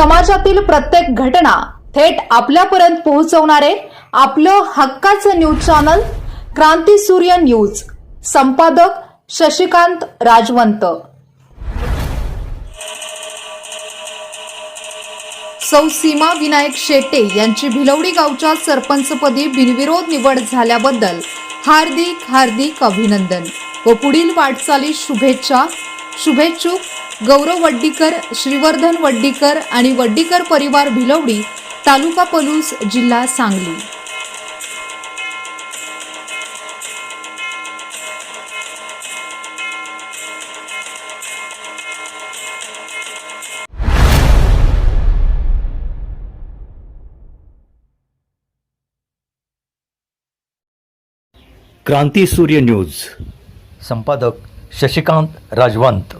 समाजातील प्रत्येक घटना थेट आपल्यापर्यंत पोहोचवणारे आपलं हक्काचं न्यूज चॅनल क्रांती सूर्य न्यूज. संपादक शशिकांत राजवंत. सौ सीमा विनायक शेटे यांची भिलवडी गावच्या सरपंचपदी बिनविरोध निवड झाल्याबद्दल हार्दिक हार्दिक अभिनंदन व पुढील वाटचाली शुभेच्छा शुभेच्छुक गौरव वड्डीकर श्रीवर्धन वड्डीकर आणि वड्डीकर परिवार भिलवडी तालुका पलूस जिल्हा सांगली. क्रांती सूर्य न्यूज. संपादक शशिकांत राजवंत.